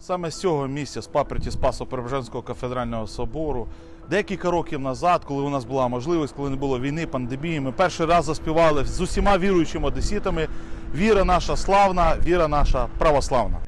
Саме з цього місця, з паперті Спасо Преображенського кафедрального собору, декілька років назад, коли у нас була можливість, коли не було війни, пандемії, ми перший раз заспівали з усіма віруючими одеситами Віра наша славна, віра наша православна.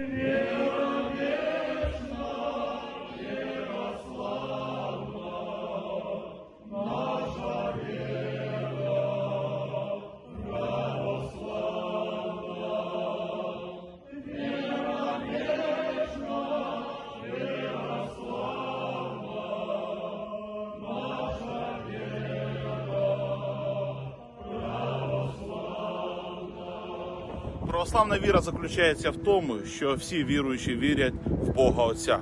Православна віра заключається в тому, що всі віруючі вірять в Бога Отця,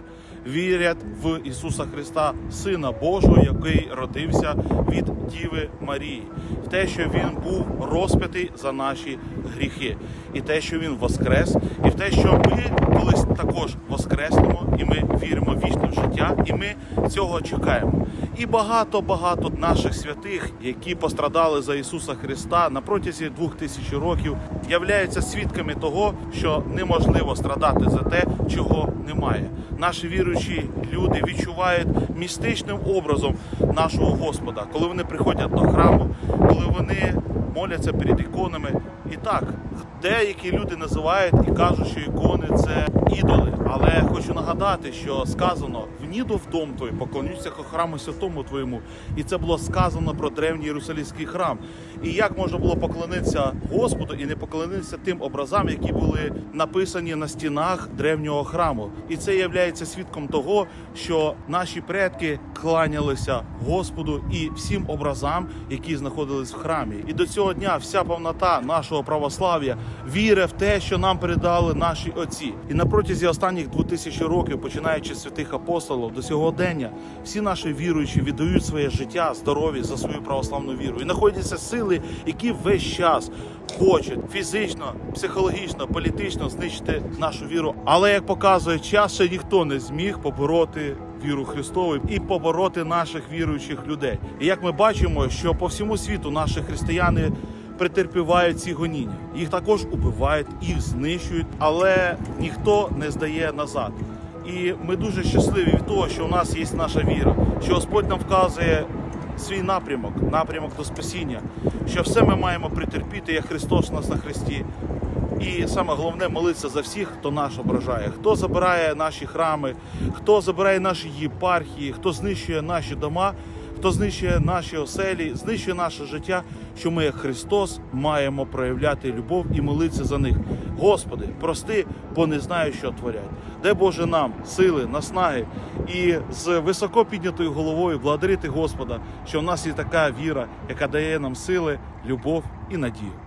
вірять в Ісуса Христа, Сина Божого, який родився від Діви Марії, в те, що Він був розп'ятий за наші гріхи, і те, що Він воскрес, і в те, що ми колись також воскреснемо, і ми віримо в вічне життя, і ми цього чекаємо. І багато багато наших святих, які пострадали за Ісуса Христа на протязі двох тисяч років, являються свідками того, що неможливо страдати за те, чого немає. Наші віруючі люди відчувають містичним образом нашого Господа, коли вони приходять до храму, коли вони моляться перед іконами. І так, деякі люди називають і кажуть, що ікони це ідоли. Але нагадати, що сказано вніду в дом твій, поклонюся храму святому твоєму. І це було сказано про древній Єрусалимський храм. І як можна було поклонитися Господу і не поклонитися тим образам, які були написані на стінах древнього храму. І це є свідком того, що наші предки кланялися Господу і всім образам, які знаходились в храмі. І до цього дня вся повнота нашого православ'я вірить в те, що нам передали наші отці. І на протязі останніх двох тисяч років, починаючи з святих апостолів до сьогодення, всі наші віруючі віддають своє життя, здоров'я за свою православну віру. І знаходяться сили, які весь час хочуть фізично, психологічно, політично знищити нашу віру. Але як показує час, ще ніхто не зміг побороти віру Христову і побороти наших віруючих людей. І як ми бачимо, що по всьому світу наші християни претерпівають ці гоніння. Їх також убивають, їх знищують, але ніхто не здає назад. І ми дуже щасливі від того, що у нас є наша віра, що Господь нам вказує свій напрямок, напрямок до спасіння, що все ми маємо притерпіти, як Христос нас на Христі. І саме головне молитися за всіх, хто нас ображає, хто забирає наші храми, хто забирає наші єпархії, хто знищує наші дома, хто знищує наші оселі, знищує наше життя, що ми, як Христос, маємо проявляти любов і молитися за них. Господи, прости, бо не знаю, що творять. Дай Боже нам сили, наснаги і з високо піднятою головою благодарити Господа, що в нас є така віра, яка дає нам сили, любов і надію.